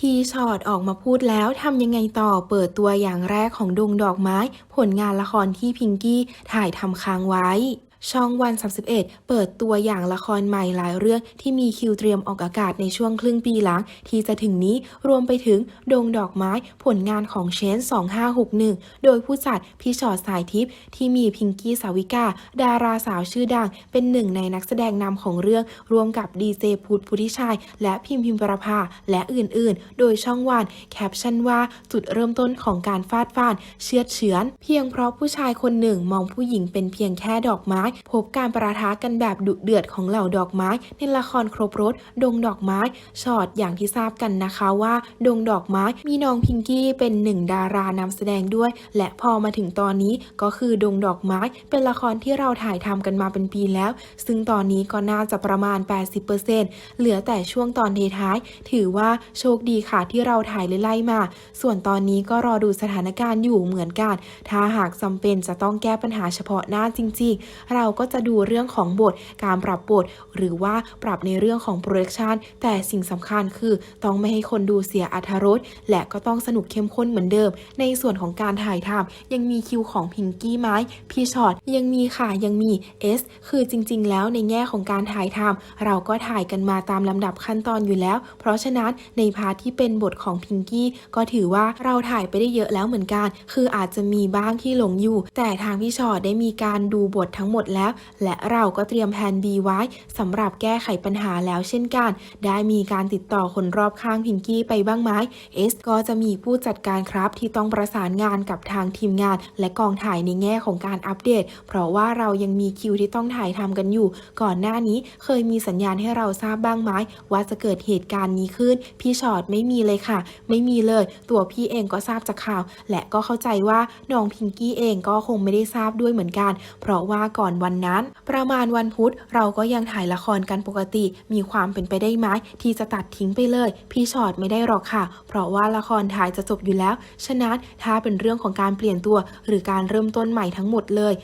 ทีช็อตออกมาพูดแล้วทำยังไงต่อเปิดตัวอย่างแรกของดงดอกไม้ ผลงานละครที่พิงกี้ถ่ายทำค้างไว้ ช่องวัน 31 เปิดตัวอย่างละครใหม่หลายเรื่องที่มีคิวเตรียมออกอากาศในช่วงครึ่งปีหลัง ที่จะถึงนี้รวมไปถึงดงดอกไม้ผลงานของเชน 2561 โดยผู้จัดพี่ชอตสายทิพย์ที่มีพิงกี้สาวิกา ดาราสาวชื่อดัง เป็นหนึ่งในนักแสดงนำของเรื่อง รวมกับดีเจพุทธพุทธิชัย และพิมพิมประภาและอื่นๆ โดยช่องวันแคปชั่นว่าจุดเริ่มต้นของการฟาดฟานเชือดเฉือน เพียงเพราะผู้ชายคนหนึ่งมองผู้หญิงเป็นเพียงแค่ดอกไม้พบการประทะกันแบบดุเดือดของเหล่าดอกไม้ ในละครครบรถดงดอกไม้ช็อตอย่างที่ทราบกันนะคะว่า ดงดอกไม้มีน้องพิงกี้เป็นหนึ่งดารานำแสดงด้วย และพอมาถึงตอนนี้ก็คือดงดอกไม้ เป็นละครที่เราถ่ายทำกันมาเป็นปีแล้ว ซึ่งตอนนี้ก็น่าจะประมาณ 80%เหลือแต่ช่วงตอนท้าย ถือว่าโชคดีค่ะที่เราถ่ายไล่ๆมา ส่วนตอนนี้ก็รอดูสถานการณ์อยู่เหมือนกัน ถ้าหากจำเป็นจะต้องแก้ปัญหาเฉพาะหน้าจริงๆเราก็จะดูเรื่องของบท การปรับบท หรือว่าปรับในเรื่องของโปรดักชันแต่สิ่งสำคัญคือต้องไม่ให้คนดูเสียอรรถรสและก็ต้องสนุกเข้มข้นเหมือนเดิม ในส่วนของการถ่ายทำยังมีคิวของพิงกี้ไม้พี่ช็อตยังมีค่ะยังมีเอสคือจริง ๆ แล้วในแง่ของการถ่ายทำเราก็ถ่ายกันมาตามลำดับขั้นตอนอยู่แล้ว เพราะฉะนั้นในพาร์ทที่เป็นบทของพิงกี้ก็ถือว่าเราถ่ายไปได้เยอะแล้วเหมือนกัน คืออาจจะมีบ้างที่หลงอยู่ แต่ทางพี่ชอตได้มีการดูบททั้งหมดแล้ว และเราก็เตรียมแผน B ไว้สำหรับแก้ไขปัญหาแล้วเช่นกัน ได้มีการติดต่อคนรอบข้างพิงกี้ไปบ้างไหมเอสก็จะมีผู้จัดการครับที่ต้องประสานงานกับทางทีมงาน และกองถ่ายในแง่ของการอัปเดต เพราะว่าเรายังมีคิวที่ต้องถ่ายทำกันอยู่ ก่อนหน้านี้เคยมีสัญญาณให้เราทราบบ้างไหมว่าจะเกิดเหตุการณ์นี้ขึ้น พี่ชอตไม่มีเลยค่ะ ไม่มีเลย ตัวพี่เองก็ทราบจากข่าว และก็เข้าใจว่าน้องพิงกี้เองก็คงไม่ได้ทราบด้วยเหมือนกัน เพราะว่าก่อนวันนั้น ประมาณวันพุธเราก็ยังถ่ายละครกันปกติ มีความเป็นไปได้ไหมที่จะตัดทิ้งไปเลย พี่ชอตไม่ได้หรอกค่ะ เพราะว่าละครถ่ายจะจบอยู่แล้ว ฉะนั้นถ้าเป็นเรื่องของการเปลี่ยนตัว หรือการเริ่มต้นใหม่ทั้งหมดเลย